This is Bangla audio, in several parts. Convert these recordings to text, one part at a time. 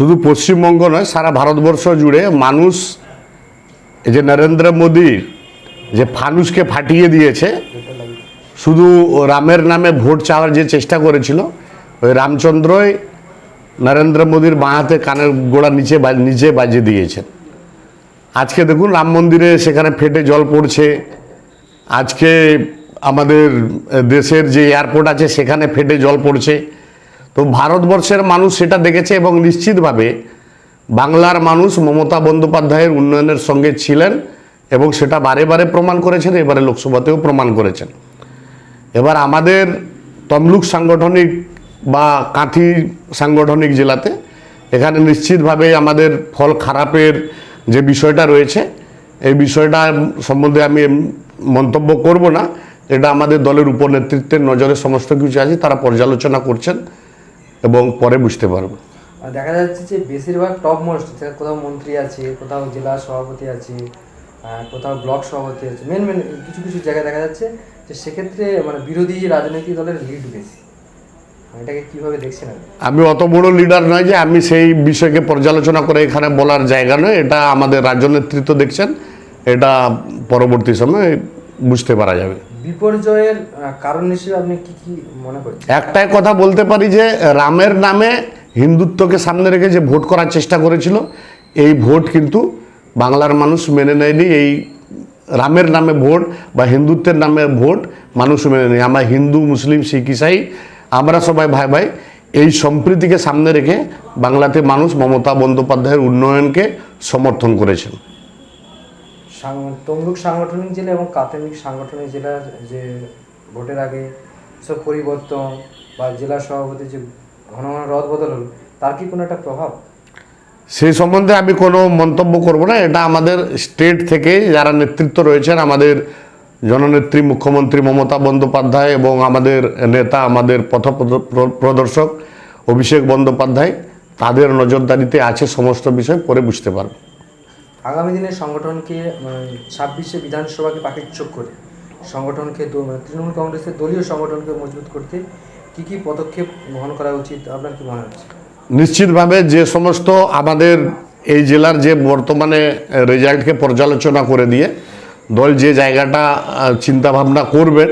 শুধু পশ্চিমবঙ্গ নয়, সারা ভারতবর্ষ জুড়ে মানুষ, এই যে নরেন্দ্র মোদীর যে ফানুসকে ফাটিয়ে দিয়েছে, শুধু রামের নামে ভোট চাওয়ার যে চেষ্টা করেছিল, ওই রামচন্দ্রই নরেন্দ্র মোদীর বাঁ হাতে কানের গোড়া নিচে নিচে বাজিয়ে দিয়েছেন। আজকে দেখুন, রাম মন্দিরে সেখানে ফেটে জল পড়ছে। আজকে আমাদের দেশের যে এয়ারপোর্ট আছে, সেখানে ফেটে জল পড়ছে। তো ভারতবর্ষের মানুষ সেটা দেখেছে এবং নিশ্চিতভাবে বাংলার মানুষ মমতা বন্দ্যোপাধ্যায়ের উন্নয়নের সঙ্গে ছিলেন এবং সেটা বারে বারে প্রমাণ করেছেন, এবারে লোকসভাতেও প্রমাণ করেছেন। এবার আমাদের তমলুক সাংগঠনিক বা কাঁথি সাংগঠনিক জেলাতে এখানে নিশ্চিতভাবে আমাদের ফল খারাপের যে বিষয়টা রয়েছে, এই বিষয়টা সম্বন্ধে আমি মন্তব্য করব না। এটা আমাদের দলের উপনেতৃত্বের নজরে সমস্ত কিছু আছে, তারা পর্যালোচনা করছেন। এবং পরে বুঝতে পারব। দেখা যাচ্ছে যে বেশিরভাগ টপ মোস্ট কোথাও মন্ত্রী আছে কোথাও জেলা সভাপতি আছে কোথাও ব্লক সভাপতি আছে মেন মেন কিছু কিছু জায়গায় দেখা যাচ্ছে যে সেক্ষেত্রে মানে বিরোধী রাজনৈতিক দলের লিড বেশি। এটাকে কীভাবে দেখছেন আমি অত বড় লিডার নয় যে আমি সেই বিষয়কে পর্যালোচনা করে এখানে বলার জায়গা নয় এটা আমাদের রাজ্য নেতৃত্ব দেখছেন এটা পরবর্তী সময়ে বুঝতে পারা যাবে। বিপর্যয়ের কারণ হিসেবে আপনি কি কি মনে করছেন? একটাই কথা বলতে পারি যে, রামের নামে হিন্দুত্বকে সামনে রেখে যে ভোট করার চেষ্টা করেছিল, এই ভোট কিন্তু বাংলার মানুষ মেনে নেয়নি। এই রামের নামে ভোট বা হিন্দুত্বের নামে ভোট মানুষ মেনে নেয় আমরা হিন্দু, মুসলিম, শিখ, ইসাই, আমরা সবাই ভাই ভাই এই সম্প্রীতিকে সামনে রেখে বাংলাতে মানুষ মমতা বন্দ্যোপাধ্যায়ের উন্নয়নকে সমর্থন করেছেন। তমলুক সাংগঠনিক জেলা এবং প্রাথমিক সাংগঠনিক জেলার যে ভোটের আগে সব পরিবর্তন বা জেলা সভাপতি যে ঘন ঘন রদ বদল হলো তার কি কোনো একটা প্রভাব? সেই সম্বন্ধে আমি কোনো মন্তব্য করব না। এটা আমাদের স্টেট থেকে যারা নেতৃত্ব রয়েছেন, আমাদের জননেত্রী মুখ্যমন্ত্রী মমতা বন্দ্যোপাধ্যায় এবং আমাদের নেতা, আমাদের পথ প্রদর্শক অভিষেক বন্দ্যোপাধ্যায়, তাদের নজরদারিতে আছে সমস্ত বিষয়, পরে বুঝতে পারবে। আগামী দিনে সংগঠনকে ছাব্বিশে বিধানসভাকে পাখির করে, সংগঠনকে মানে তৃণমূল কংগ্রেসের দলীয় সংগঠনকে মজবুত করতে কি কি পদক্ষেপ গ্রহণ করা উচিত, আপনার কি মনে হচ্ছে? নিশ্চিতভাবে যে সমস্ত আমাদের এই জেলার যে বর্তমানে রেজাল্টকে পর্যালোচনা করে দিয়ে দল যে জায়গাটা চিন্তা ভাবনা করবেন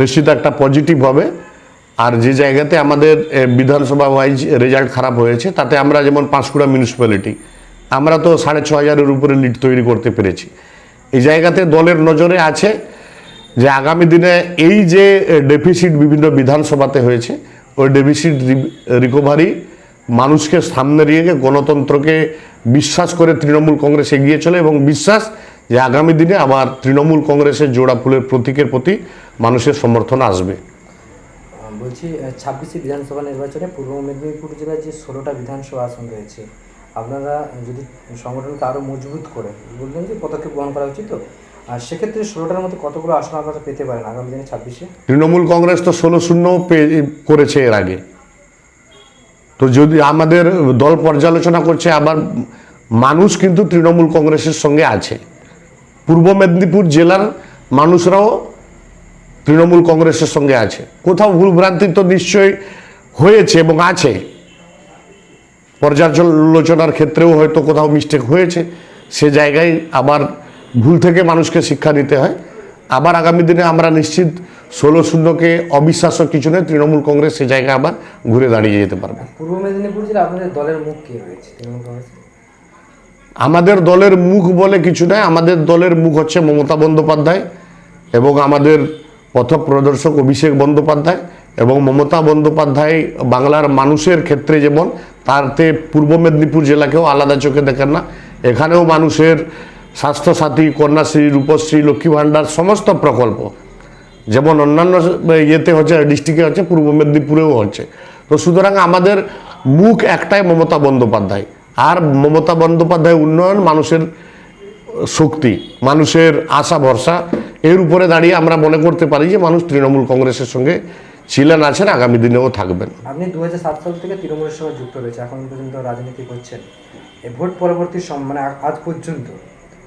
নিশ্চিত একটা পজিটিভ হবে। আর যে জায়গাতে আমাদের বিধানসভা ওয়াইজ রেজাল্ট খারাপ হয়েছে, তাতে আমরা যেমন পাঁশকুড়া মিউনিসিপ্যালিটি আমরা তো সাড়ে ছ হাজারের উপরে লিড তৈরি করতে পেরেছি। এই জায়গাতে দলের নজরে আছে যে আগামী দিনে এই যে ডেফিসিট বিভিন্ন বিধানসভাতে হয়েছে, ওই ডেফিসিট রিকভারি মানুষকে সামনে রেখে গণতন্ত্রকে বিশ্বাস করে তৃণমূল কংগ্রেস এগিয়ে চলে এবং বিশ্বাস যে আগামী দিনে আবার তৃণমূল কংগ্রেসের জোড়া ফুলের প্রতীকের প্রতি মানুষের সমর্থন আসবে। বলছি ছাব্বিশে বিধানসভা নির্বাচনে পূর্ব মেদিনীপুর জেলার যে ষোলোটা বিধানসভা আসন রয়েছে আপনারা যদি সংগঠনকে আরও মজবুত করে বললেন যে পদক্ষেপ গ্রহণ করা উচিত তো, আর সেক্ষেত্রে ষোলোটার মধ্যে কতগুলো আসন আপনারা পেতে পারেন আগামী দিনে ছাব্বিশে? তৃণমূল কংগ্রেস তো ষোলো শূন্য করেছে এর আগে। তো যদি আমাদের দল পর্যালোচনা করছে, আবার মানুষ কিন্তু তৃণমূল কংগ্রেসের সঙ্গে আছে। পূর্ব মেদিনীপুর জেলার মানুষরাও তৃণমূল কংগ্রেসের সঙ্গে আছে। কোথাও ভুলভ্রান্তি তো নিশ্চয়ই হয়েছে এবং আছে। পর্যালোচনার ক্ষেত্রেও হয়তো কোথাও মিস্টেক হয়েছে। সে জায়গায় আবার ভুল থেকে মানুষকে শিক্ষা নিতে হয়। আবার আগামী দিনে আমরা নিশ্চিত ষোলো শূন্যকে অবিশ্বাস্য কিছু নয় তৃণমূল কংগ্রেস সে জায়গায় আবার ঘুরে দাঁড়িয়ে যেতে পারবে। পূর্ব মেদিনীপুর জেলা আপনাদের দলের মুখ কে রয়েছে তৃণমূল কংগ্রেস আমাদের দলের মুখ বলে কিছু নয় আমাদের দলের মুখ হচ্ছে মমতা বন্দ্যোপাধ্যায় এবং আমাদের পথ প্রদর্শক অভিষেক বন্দ্যোপাধ্যায়। এবং মমতা বন্দ্যোপাধ্যায় বাংলার মানুষের ক্ষেত্রে যেমন তাতে পূর্ব মেদিনীপুর জেলাকেও আলাদা চোখে দেখেন না। এখানেও মানুষের স্বাস্থ্যসাথী, কন্যাশ্রী, রূপশ্রী, লক্ষ্মী ভাণ্ডার, সমস্ত প্রকল্প। যেমন অন্যান্য ইয়েতে হচ্ছে, ডিস্ট্রিক্টে হচ্ছে, পূর্ব মেদিনীপুরেও হচ্ছে। তো সুতরাং আমাদের মুখ একটাই মমতা বন্দ্যোপাধ্যায়। আর মমতা বন্দ্যোপাধ্যায় উন্নয়ন মানুষের শক্তি, মানুষের আশা, ভরসা, এর উপরে দাঁড়িয়ে আমরা মনে করতে পারি যে মানুষ তৃণমূল কংগ্রেসের সঙ্গে ছিলেন আছেন আগামী দিনেও থাকবেন। আপনি দু হাজার সাত সাল থেকে তৃণমূলের সঙ্গে যুক্ত রয়েছে এখন পর্যন্ত রাজনীতি করছেন। এই ভোট পরবর্তী সম- মানে আজ পর্যন্ত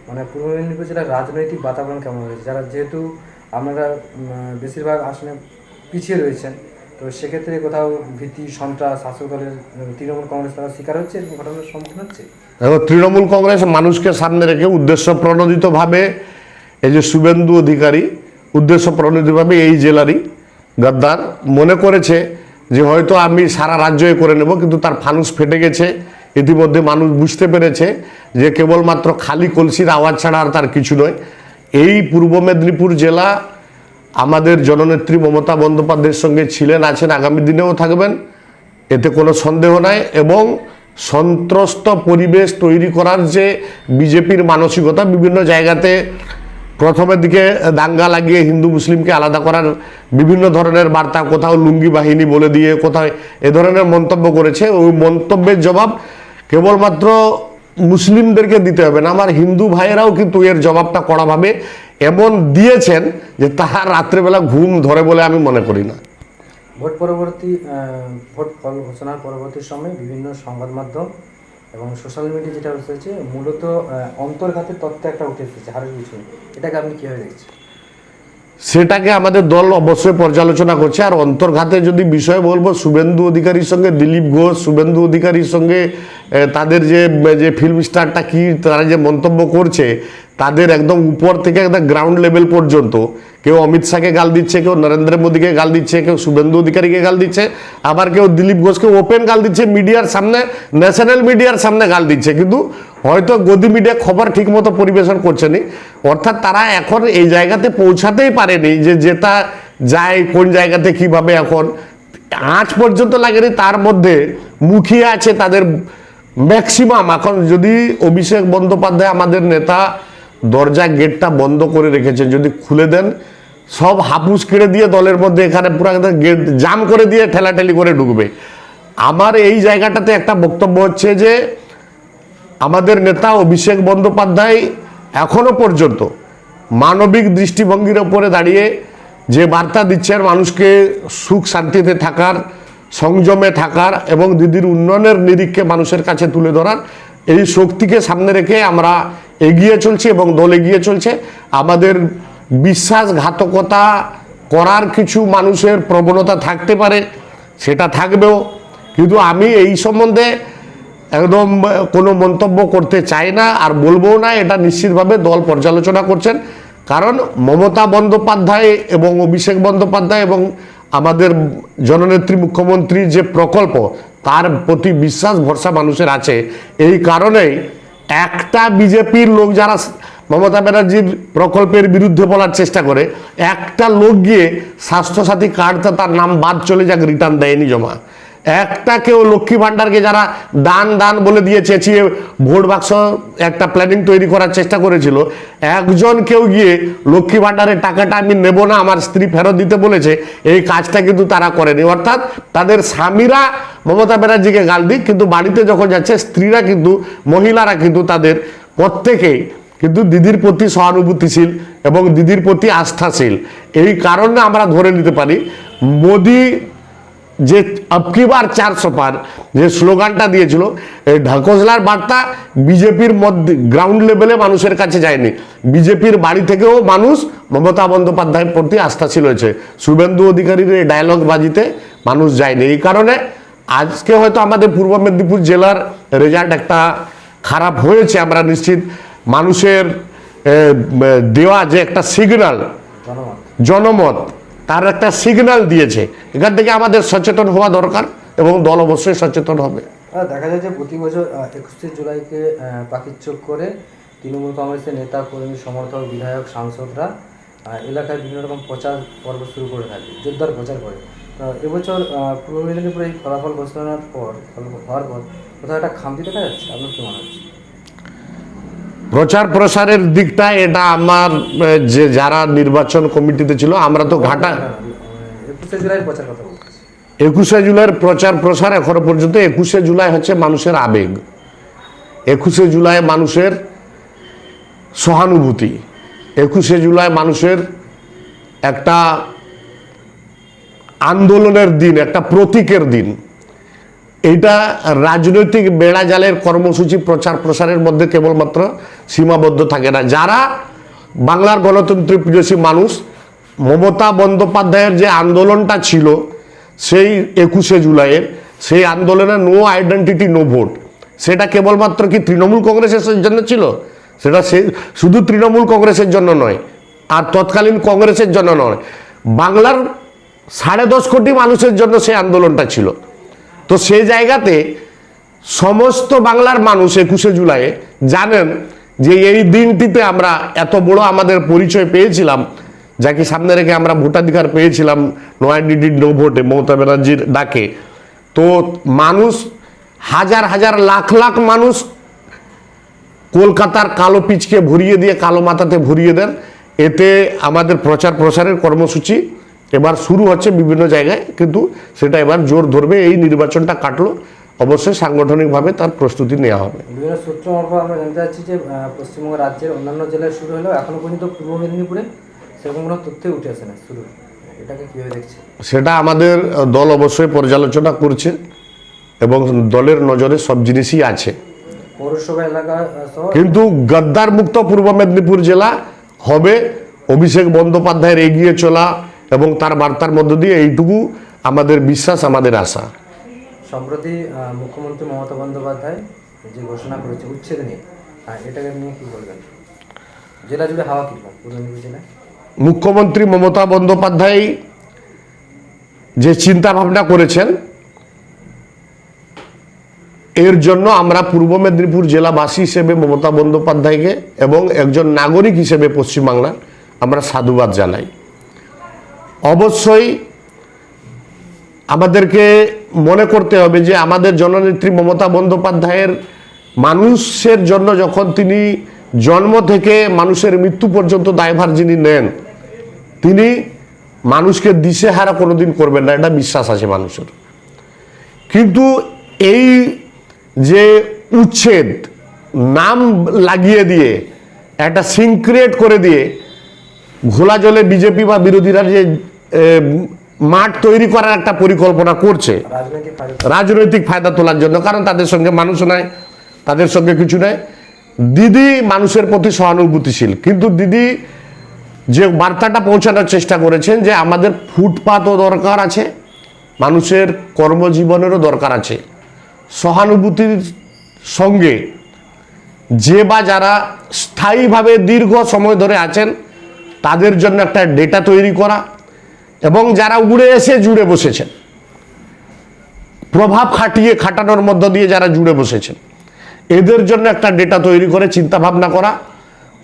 মানে পূর্ব মেদিনীপুর জেলার রাজনৈতিক বাতাবরণ কেমন রয়েছে? যারা যেহেতু আপনারা বেশিরভাগ আসনে পিছিয়ে রয়েছেন তো সেক্ষেত্রে কোথাও ভীতি সন্ত্রাস শাসক দলের তৃণমূল কংগ্রেস তারা শিকার হচ্ছে? এরকম ঘটনার সম্মুখীন হচ্ছে? দেখো তৃণমূল কংগ্রেস মানুষকে সামনে রেখে উদ্দেশ্য প্রণোদিতভাবে এই যে শুভেন্দু অধিকারী উদ্দেশ্য প্রণোদিতভাবে এই জেলারই গদ্দার মনে করেছে যে হয়তো আমি সারা রাজ্যই করে নেব, কিন্তু তার ফানুস ফেটে গেছে। ইতিমধ্যে মানুষ বুঝতে পেরেছে যে কেবলমাত্র খালি কলসির আওয়াজ ছাড়া আর তার কিছু নয়। এই পূর্ব মেদিনীপুর জেলা আমাদের জননেত্রী মমতা বন্দ্যোপাধ্যায়ের সঙ্গে ছিলেন, আছেন, আগামী দিনেও থাকবেন। এতে কোনো সন্দেহ নাই এবং সন্ত্রস্ত পরিবেশ তৈরি করার যে বিজেপির মানসিকতা বিভিন্ন জায়গাতে প্রথমের দিকে দাঙ্গা লাগিয়ে হিন্দু মুসলিমকে আলাদা করার বিভিন্ন ধরনের বার্তা, কোথাও লুঙ্গি বাহিনী বলে দিয়ে কোথাও এ ধরনের মন্তব্য করেছে। ওই মন্তব্যের জবাব কেবলমাত্র মুসলিমদেরকে দিতে হবে না। আমার হিন্দু ভাইয়েরাও কিন্তু এর জবাবটা কড়াভাবে এমন দিয়েছেন যে তাহার রাত্রেবেলা ঘুম ধরে বলে আমি মনে করি না। ভোট পরবর্তী ভোট ফল ঘোষণার পরবর্তী সময়ে বিভিন্ন সংবাদ মাধ্যম এবং সোশ্যাল মিডিয়া যেটা হচ্ছে মূলত অন্তর্ঘাতের তথ্য একটা উঠে এসেছে হারের পিছনে এটাকে আপনি কীভাবে দেখছেন? সেটাকে আমাদের দল অবশ্যই পর্যালোচনা করছে। আর অন্তর্ঘাতে যদি বিষয় বলব, শুভেন্দু অধিকারীর সঙ্গে দিলীপ ঘোষ, শুভেন্দু অধিকারীর সঙ্গে তাদের যে যে ফিল্ম স্টারটা কি, তারা যে মন্তব্য করছে, তাদের একদম উপর থেকে একদম গ্রাউন্ড লেভেল পর্যন্ত। কেউ অমিত শাহকে গাল দিচ্ছে, কেউ নরেন্দ্র মোদীকে গাল দিচ্ছে, কেউ শুভেন্দু অধিকারীকে গাল দিচ্ছে, আবার কেউ দিলীপ ঘোষকে ওপেন গাল দিচ্ছে, মিডিয়ার সামনে ন্যাশনাল মিডিয়ার সামনে গাল দিচ্ছে। কিন্তু হয়তো গদি মিডিয়া খবর ঠিকমতো পরিবেশন করছে নি অর্থাৎ তারা এখন এই জায়গাতে পৌঁছাতেই পারেনি যে যেটা যায়, কোন জায়গাতে কীভাবে এখন। আজ পর্যন্ত লাগেনি, তার মধ্যে মুখিয়ে আছে তাদের ম্যাক্সিমাম এখন যদি অভিষেক বন্দ্যোপাধ্যায় আমাদের নেতা, দরজা গেটটা বন্ধ করে রেখেছেন যদি খুলে দেন, সব হাপুস কেড়ে দিয়ে দলের মধ্যে এখানে পুরো গেট জাম করে দিয়ে ঠেলাঠেলি করে ঢুকবে। আমার এই জায়গাটাতে একটা বক্তব্য হচ্ছে যে আমাদের নেতা অভিষেক বন্দ্যোপাধ্যায় এখনও পর্যন্ত মানবিক দৃষ্টিভঙ্গির ওপরে দাঁড়িয়ে যে বার্তা দিচ্ছেন মানুষকে সুখ শান্তিতে থাকার, সংযমে থাকার এবং দিদির উন্নয়নের নিরিখকে মানুষের কাছে তুলে ধরার, এই শক্তিকে সামনে রেখে আমরা এগিয়ে চলছি এবং দল এগিয়ে চলছে। আমাদের বিশ্বাসঘাতকতা করার কিছু মানুষের প্রবণতা থাকতে পারে, সেটা থাকবেও। কিন্তু আমি এই সম্বন্ধে একদম কোনো মন্তব্য করতে চাই না আর বলব না, এটা নিশ্চিতভাবে দল পর্যালোচনা করছেন। কারণ মমতা বন্দ্যোপাধ্যায় এবং অভিষেক বন্দ্যোপাধ্যায় এবং আমাদের জননেত্রী মুখ্যমন্ত্রীর যে প্রকল্প, তার প্রতি বিশ্বাস, ভরসা মানুষের আছে। এই কারণেই একটা বিজেপির লোক যারা মমতা ব্যানার্জির প্রকল্পের বিরুদ্ধে বলার চেষ্টা করে, একটা লোক গিয়ে স্বাস্থ্যসাথী কার্ডটা তার নাম বাদ চলে যাক, রিটার্ন দেয়নি জমা। একটা কেউ লক্ষ্মী ভাণ্ডারকে যারা দান দান বলে দিয়ে চেঁচিয়ে ভোট বাক্স একটা প্ল্যানিং তৈরি করার চেষ্টা করেছিল, একজন কেউ গিয়ে লক্ষ্মী ভাণ্ডারের টাকাটা আমি নেব না, আমার স্ত্রী ফেরত দিতে বলেছে, এই কাজটা কিন্তু তারা করেনি। অর্থাৎ তাদের স্বামীরা মমতা ব্যানার্জিকে গাল দিক, কিন্তু বাড়িতে যখন যাচ্ছে, স্ত্রীরা কিন্তু, মহিলারা কিন্তু তাদের প্রত্যেকেই কিন্তু দিদির প্রতি সহানুভূতিশীল এবং দিদির প্রতি আস্থাশীল। এই কারণে আমরা ধরে নিতে পারি, মোদি যে আবকিবার চারশো পার, যে স্লোগানটা দিয়েছিল, এই ঢাকসলার বার্তা বিজেপির মধ্যে গ্রাউন্ড লেভেলে মানুষের কাছে যায়নি। বিজেপির বাড়ি থেকেও মানুষ মমতা বন্দ্যোপাধ্যায়ের প্রতি আস্থাশীল হয়েছে। শুভেন্দু অধিকারীর এই ডায়লগ বাজিতে মানুষ যায়নি। এই কারণে আজকে হয়তো আমাদের পূর্ব মেদিনীপুর জেলার রেজাল্ট একটা খারাপ হয়েছে, আমরা নিশ্চিত। মানুষের দেওয়া যে একটা জনমত জনমত। তার একটা সিগন্যাল দিয়েছে। এখান থেকে আমাদের সচেতন হওয়া দরকার এবং দল অবশ্যই সচেতন হবে। দেখা যায় যে প্রতি বছর একুশে জুলাইকে পাখির চোখ করে তৃণমূল কংগ্রেসের নেতা, কর্মী, সমর্থক, বিধায়ক, সাংসদরা এলাকায় বিভিন্ন রকম প্রচার পর্ব শুরু করে থাকে, জোরদার প্রচার করে। এবছর পূর্ব মেদিনীপুরে এই ফলাফল ঘোষণার পর হওয়ার পর কোথাও একটা খামতি দেখা যাচ্ছে? আপনার কি মনে হচ্ছে? প্রচার প্রসারের দিকটা এটা আমার যে যারা নির্বাচন কমিটিতে ছিল আমরা তো ঘাটা একুশে জুলাইয়ের প্রচার প্রসার এখনও পর্যন্ত একুশে জুলাই হচ্ছে মানুষের আবেগ। একুশে জুলাই মানুষের সহানুভূতি। একুশে জুলাই মানুষের একটা আন্দোলনের দিন একটা প্রতীকের দিন। এইটা রাজনৈতিক বেড়াজালের কর্মসূচি প্রচার প্রসারের মধ্যে কেবলমাত্র সীমাবদ্ধ থাকে না। যারা বাংলার গণতন্ত্র প্রিয়সী মানুষ, মমতা বন্দ্যোপাধ্যায়ের যে আন্দোলনটা ছিল সেই একুশে জুলাইয়ের, সেই আন্দোলনে নো আইডেন্টিটি নো ভোট সেটা কেবলমাত্র কি তৃণমূল কংগ্রেসের জন্য ছিল? সেটা সে, শুধু তৃণমূল কংগ্রেসের জন্য নয়, আর তৎকালীন কংগ্রেসের জন্য নয়, বাংলার সাড়ে দশ কোটি মানুষের জন্য সেই আন্দোলনটা ছিল। তো সেই জায়গাতে সমস্ত বাংলার মানুষ একুশে জুলাইয়ে জানেন যে এই দিনটিতে আমরা এত বড় আমাদের পরিচয় পেয়েছিলাম যাকে সামনে রেখে আমরা ভোটাধিকার পেয়েছিলাম আইডেন্টি নো ভোটে মমতা ব্যানার্জির ডাকে। তো মানুষ, হাজার হাজার লাখ লাখ মানুষ কলকাতার কালো পিচকে ভরিয়ে দিয়ে, কালো মাথাতে ভরিয়ে দেন। এতে আমাদের প্রচার প্রসারের কর্মসূচি এবার শুরু হচ্ছে বিভিন্ন জায়গায় কিন্তু সেটা এবার জোর ধরবে এই নির্বাচনটা কাটলো। অবশ্যই সাংগঠনিকভাবে তার প্রস্তুতি নেওয়া হবে। বিভিন্ন সূত্র মারফত আমরা জানতে চাচ্ছি যে পশ্চিমবঙ্গ রাজ্যের অন্যান্য জেলায় শুরু হলেও এখনও পর্যন্ত পূর্ব মেদিনীপুরে সেরকম কোনো তথ্যই উঠে আসে না শুরু। এটাকে কীভাবে দেখছে সেটা আমাদের দল অবশ্যই পর্যালোচনা করছে এবং দলের নজরে সব জিনিসই আছে। পৌরসভা এলাকা কিন্তু গদ্দার মুক্ত পূর্ব মেদিনীপুর জেলা হবে অভিষেক বন্দ্যোপাধ্যায়ের এগিয়ে চলা এবং তার বার্তার মধ্য দিয়ে এইটুকু আমাদের বিশ্বাস আমাদের আশা। সম্প্রতি মুখ্যমন্ত্রী মমতা বন্দ্যোপাধ্যায় যে ঘোষণা করেছে উচ্ছেদ নিয়ে এটাকে নিয়ে কি বলবেন? জেলা জুড়ে হাওয়া পূর্ব জেলায়? মুখ্যমন্ত্রী মমতা বন্দ্যোপাধ্যায় যে চিন্তা ভাবনা করেছেন এর জন্য আমরা পূর্ব মেদিনীপুর জেলাবাসী হিসেবে মমতা বন্দ্যোপাধ্যায়কে এবং একজন নাগরিক হিসেবে পশ্চিমবাংলার আমরা সাধুবাদ জানাই। অবশ্যই আমাদেরকে মনে করতে হবে যে আমাদের জননেত্রী মমতা বন্দ্যোপাধ্যায়ের মানুষের জন্য যখন তিনি জন্ম থেকে মানুষের মৃত্যু পর্যন্ত দায়ভার যিনি নেন, তিনি মানুষকে দিশেহারা কোনোদিন করবেন না, এটা বিশ্বাস আছে মানুষের। কিন্তু এই যে উচ্ছেদ, নাম লাগিয়ে দিয়ে, একটা সিনক্রিয়েট করে দিয়ে ঘোলা জলে বিজেপি বা বিরোধীরা যে মাঠ তৈরি করার একটা পরিকল্পনা করছে, রাজনৈতিক ফায়দা তোলার জন্য, কারণ তাদের সঙ্গে মানুষ নাই, তাদের সঙ্গে কিছু নাই। দিদি মানুষের প্রতি সহানুভূতিশীল, কিন্তু দিদি যে বার্তাটা পৌঁছানোর চেষ্টা করেছেন যে আমাদের ফুটপাতও দরকার আছে, মানুষের কর্মজীবনেরও দরকার আছে। সহানুভূতির সঙ্গে যে বা যারা স্থায়ীভাবে দীর্ঘ সময় ধরে আছেন তাদের জন্য একটা ডেটা তৈরি করা এবং যারা উড়ে এসে জুড়ে বসেছেন, প্রভাব খাটিয়ে খাটানোর মধ্য দিয়ে যারা জুড়ে বসেছেন, এদের জন্য একটা ডেটা তৈরি করে চিন্তা ভাবনা করা।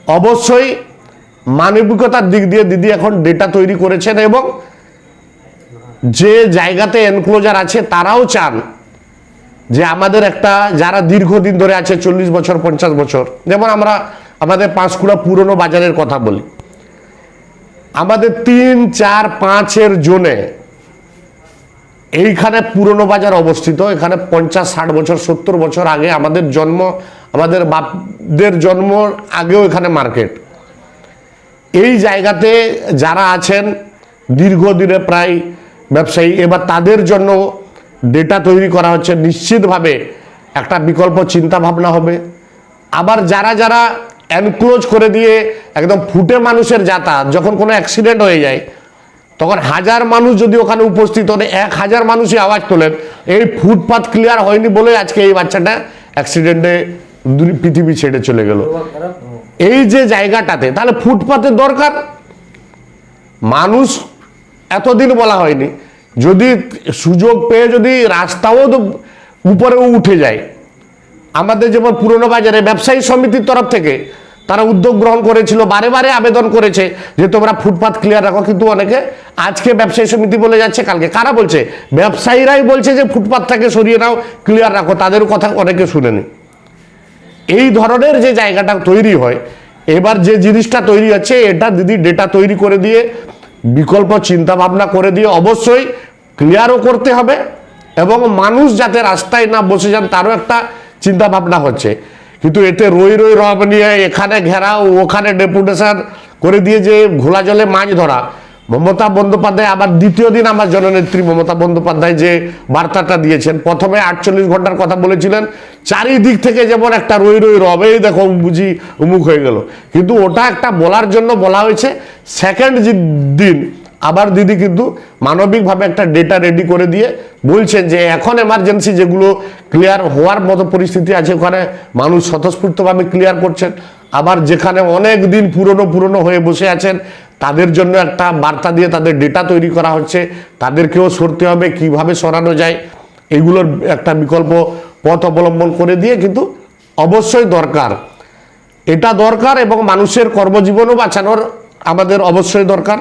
অবশ্যই মানবিকতার দিক দিয়ে দিদি এখন ডেটা তৈরি করেছেন এবং যে জায়গাতে এনক্লোজার আছে তারাও চান যে আমাদের একটা, যারা দীর্ঘদিন ধরে আছে, চল্লিশ বছর, পঞ্চাশ বছর, যেমন আমরা আমাদের পাঁশকুড়া পুরনো বাজারের কথা বলি আমাদের তিন, চার, পাঁচের জোনে এইখানে পুরনো বাজার অবস্থিত। এখানে পঞ্চাশ, ষাট বছর, সত্তর বছর আগে আমাদের জন্ম, আমাদের বাপদের জন্ম আগেও এখানে মার্কেট। এই জায়গাতে যারা আছেন, দীর্ঘদিনে প্রায় ব্যবসায়ী, এবার তাদের জন্য ডেটা তৈরি করা হচ্ছে। নিশ্চিতভাবে একটা বিকল্প চিন্তা ভাবনা হবে। আবার যারা যারা এনক্লোজ করে দিয়ে একদম ফুটে মানুষের যাতায়াত যখন কোনো অ্যাক্সিডেন্ট হয়ে যায়, তখন হাজার মানুষ যদি ওখানে উপস্থিত হন, এক হাজার মানুষই আওয়াজ তোলেন, এই ফুটপাথ ক্লিয়ার হয়নি বলে আজকে এই বাচ্চাটা অ্যাক্সিডেন্টে পৃথিবী ছেড়ে চলে গেল। এই যে জায়গাটাতে, তাহলে ফুটপাতের দরকার? মানুষ এতদিন বলা হয়নি, যদি সুযোগ পেয়ে যদি রাস্তাও উপরেও উঠে যায়। আমাদের যেমন পুরনো বাজারে ব্যবসায়ী সমিতির তরফ থেকে তারা উদ্যোগ গ্রহণ করেছিল, বারে বারে আবেদন করেছে যে তোমরা ফুটপাত ক্লিয়ার রাখো। কিন্তু অনেকে আজকে ব্যবসায়ী সমিতি বলে যাচ্ছে, কালকে কারা বলছে? ব্যবসায়ীরাই বলছে যে ফুটপাতটাকে সরিয়ে নাও ক্লিয়ার রাখো। তাদের কথা অনেকে শুনেনি। এই ধরনের যে জায়গাটা তৈরি হয়, এবার যে জিনিসটা তৈরি হচ্ছে, এটা দিদি ডেটা তৈরি করে দিয়ে, বিকল্প চিন্তা ভাবনা করে দিয়ে অবশ্যই ক্লিয়ারও করতে হবে এবং মানুষ যাতে রাস্তায় না বসে যান, তারও একটা চিন্তা ভাবনা হচ্ছে। কিন্তু এতে রই রই রব নিয়ে এখানে ঘেরাও ওখানে ডেপুটেশন করে দিয়ে যে ঘোলা জলে মাছ ধরা। মমতা বন্দ্যোপাধ্যায় আবার দ্বিতীয় দিন আমার জননেত্রী মমতা বন্দ্যোপাধ্যায় যে বার্তাটা দিয়েছেন, প্রথমে আটচল্লিশ ঘণ্টার কথা বলেছিলেন, চারিদিক থেকে যেমন একটা রই রই রবেই দেখো বুঝি উমুক হয়ে গেল। কিন্তু ওটা একটা বলার জন্য বলা হয়েছে সেকেন্ড দিন আবার দিদি কিন্তু মানবিকভাবে একটা ডেটা রেডি করে দিয়ে বলছেন যে এখন এমার্জেন্সি যেগুলো ক্লিয়ার হওয়ার মতো পরিস্থিতি আছে ওখানে মানুষ স্বতঃস্ফূর্তভাবে ক্লিয়ার করছেন। আবার যেখানে অনেক দিন পুরনো পুরনো হয়ে বসে আছেন, তাদের জন্য একটা বার্তা দিয়ে তাদের ডেটা তৈরি করা হচ্ছে। তাদেরকেও সরতে হবে কীভাবে সরানো যায়, এগুলোর একটা বিকল্প পথ অবলম্বন করে দিয়ে কিন্তু অবশ্যই দরকার। এটা দরকার এবং মানুষের কর্মজীবনও বাঁচানোর আমাদের অবশ্যই দরকার।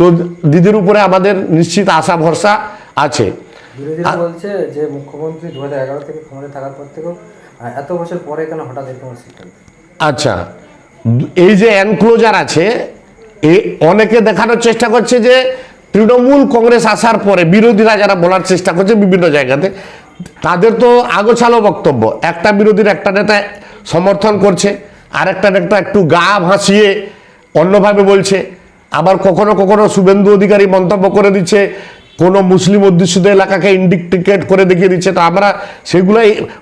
তো দিদির উপরে আমাদের নিশ্চিত আশা ভরসা আছে। বলছে যে মুখ্যমন্ত্রী দু হাজার এগারো থেকে ক্ষমতায় থাকার পর থেকেও এত বছর পরে কেন হঠাৎ এরকম আচ্ছা এই যে এনক্লোজার আছে এ অনেকে দেখানোর চেষ্টা করছে যে তৃণমূল কংগ্রেস আসার পরে বিরোধীরা যারা বলার চেষ্টা করছে বিভিন্ন জায়গাতে তাদের তো আগোছালো বক্তব্য। একটা বিরোধীর একটা নেতা সমর্থন করছে আরেকটা নেতা একটু গা ভাসিয়ে অন্যভাবে বলছে। আবার কখনো কখনো শুভেন্দু অধিকারী মন্তব্য করে দিচ্ছে, কোনো মুসলিম অধ্যুষিত এলাকাকে ইন্ডিকেট করে দেখিয়ে দিচ্ছে। তো আমরা সেগুলো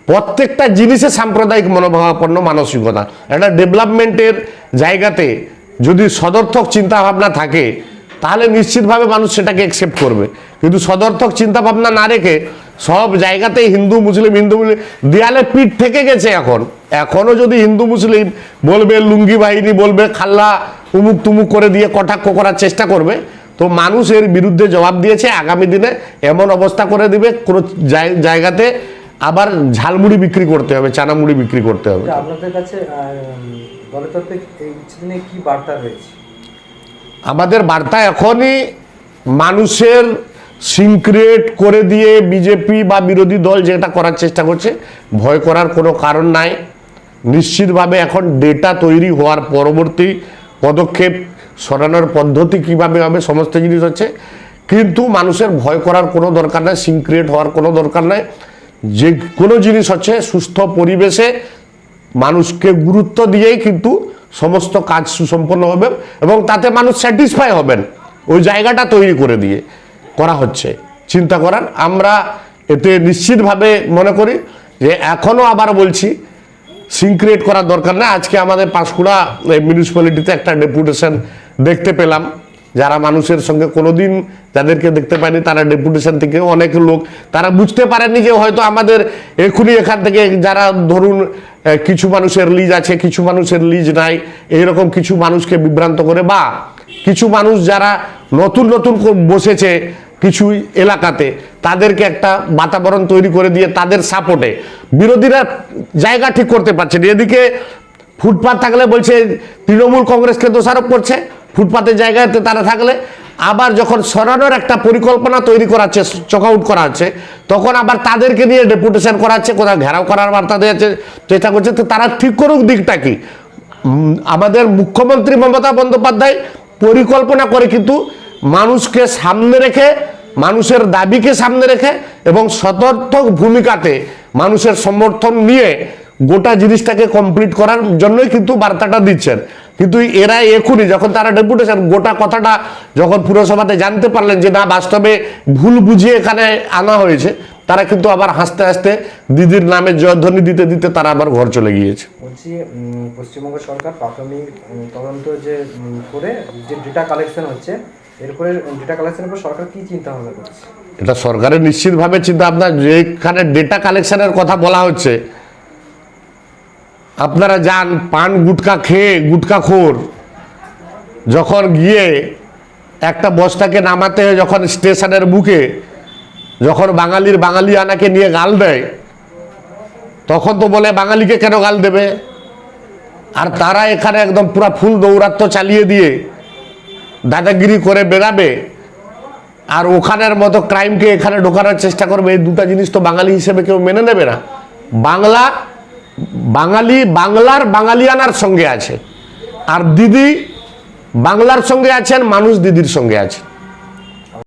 প্রত্যেকটা জিনিসে সাম্প্রদায়িক মনোভাবাপন্ন মানসিকতা। একটা ডেভেলপমেন্টের জায়গাতে যদি সদর্থক চিন্তাভাবনা থাকে তাহলে নিশ্চিতভাবে মানুষ সেটাকে অ্যাকসেপ্ট করবে। কিন্তু সদর্থক চিন্তা ভাবনা না রেখে সব জায়গাতেই হিন্দু, মুসলিম হিন্দু, মুসলিম, দেয়ালে পিঠ থেকে গেছে এখন। এখনও যদি হিন্দু, মুসলিম বলবে লুঙ্গি বাহিনী বলবে, খাল্লা উমুক তুমুক করে দিয়ে কটাক্ষ করার চেষ্টা করবে, তো মানুষ এর বিরুদ্ধে জবাব দিয়েছে, আগামী দিনে এমন অবস্থা করে দিবে, কোনো জায়- জায়গাতে আবার ঝালমুড়ি বিক্রি করতে হবে, চানামুড়ি বিক্রি করতে হবে। আপনাদের কাছে কি বার্তা রয়েছে? আমাদের বার্তা এখনই মানুষের সিনক্রিয়েট করে দিয়ে বিজেপি বা বিরোধী দল যেটা করার চেষ্টা করছে, ভয় করার কোনো কারণ নাই। নিশ্চিতভাবে এখন ডেটা তৈরি হওয়ার পরবর্তী পদক্ষেপ সরানোর পদ্ধতি কীভাবে হবে, সমস্ত জিনিস হচ্ছে। কিন্তু মানুষের ভয় করার কোনো দরকার নাই সিনক্রিয়েট হওয়ার কোনো দরকার নাই। যে কোনো জিনিস হচ্ছে সুস্থ পরিবেশে মানুষকে গুরুত্ব দিয়েই কিন্তু সমস্ত কাজ সুসম্পন্ন হবে এবং তাতে মানুষ স্যাটিসফাই হবেন। ওই জায়গাটা তৈরি করে দিয়ে করা হচ্ছে। চিন্তা করার, আমরা এতে নিশ্চিতভাবে মনে করি যে এখনও আবার বলছি সিনক্রিয়েট করার দরকার না। আজকে আমাদের পাঁশকুড়া মিউনিসিপ্যালিটিতে একটা ডেপুটেশন দেখতে পেলাম। যারা মানুষের সঙ্গে কোনোদিন যাদেরকে দেখতে পাইনি, তারা ডেপুটেশন থেকে অনেক লোক, তারা বুঝতে পারেনি যে হয়তো আমাদের এখনই এখান থেকে যারা ধরুন কিছু মানুষের লিজ আছে, কিছু মানুষের লিজ নাই। এইরকম কিছু মানুষকে বিভ্রান্ত করে বা কিছু মানুষ যারা নতুন নতুন বসেছে কিছু এলাকাতে, তাদেরকে একটা বাতাবরণ তৈরি করে দিয়ে তাদের সাপোর্টে বিরোধীরা জায়গা ঠিক করতে পারছে না। এদিকে ফুটপাত থাকলে বলছে, তৃণমূল কংগ্রেসকে দোষারোপ করছে। ফুটপাতের জায়গাতে তারা থাকলে আবার যখন সরানোর একটা পরিকল্পনা তৈরি করাচ্ছে চক আউট করা হচ্ছে তখন আবার তাদেরকে নিয়ে ডেপুটেশন করাচ্ছে, কোথাও ঘেরাও করার বার্তা দেওয়ার চেষ্টা করছে, তো তারা ঠিক করুক দিকটা কি? আমাদের মুখ্যমন্ত্রী মমতা বন্দ্যোপাধ্যায় পরিকল্পনা করে কিন্তু মানুষকে সামনে রেখে, মানুষের দাবিকে সামনে রেখে এবং সতর্থক ভূমিকাতে মানুষের সমর্থন নিয়ে গোটা জিনিসটাকে কমপ্লিট করার জন্যই কিন্তু বার্তাটা দিচ্ছেন। কিন্তু এরা এখনই যখন তারা ডেপুটেশন গোটা কথাটা যখন পুরসভাতে জানতে পারলেন যে না বাস্তবে ভুল বুঝিয়ে এখানে আনা হয়েছে তারা কিন্তু আবার হাসতে হাসতে দিদির নামে জয়ধ্বনি দিতে দিতে তারা আবার ঘর চলে গিয়েছে। বলছি পশ্চিমবঙ্গ সরকার প্রাথমিক তদন্ত যে করে যে ডেটা কালেকশন হচ্ছে এরপরে ডেটা কালেকশনের উপর সরকার কি চিন্তা ভাবনা করছে? এটা সরকারের নিশ্চিতভাবে চিন্তা আপনার যেখানে ডেটা কালেকশনের কথা বলা হচ্ছে আপনারা যান, পান গুটকা খেয়ে, গুটকা খোর। যখন গিয়ে একটা বস্তাকে নামাতে হয়, যখন স্টেশনের বুকে, যখন বাঙালির বাঙালি আনাকে নিয়ে গাল দেয়, তখন তো বলে, বাঙালিকে কেন গাল দেবে? আর তারা এখানে একদম পুরা ফুল দৌরাত্ম চালিয়ে দিয়ে দাদাগিরি করে বেরাবে আর ওখানের মতো ক্রাইমকে এখানে ঢোকানোর চেষ্টা করবে, এই দুটো জিনিস তো বাঙালি হিসেবে কেউ মেনে নেবে না। বাংলা বাঙালি বাংলার বাঙালিয়ানার সঙ্গে আছে। আর দিদি বাংলার সঙ্গে আছেন মানুষ দিদির সঙ্গে আছে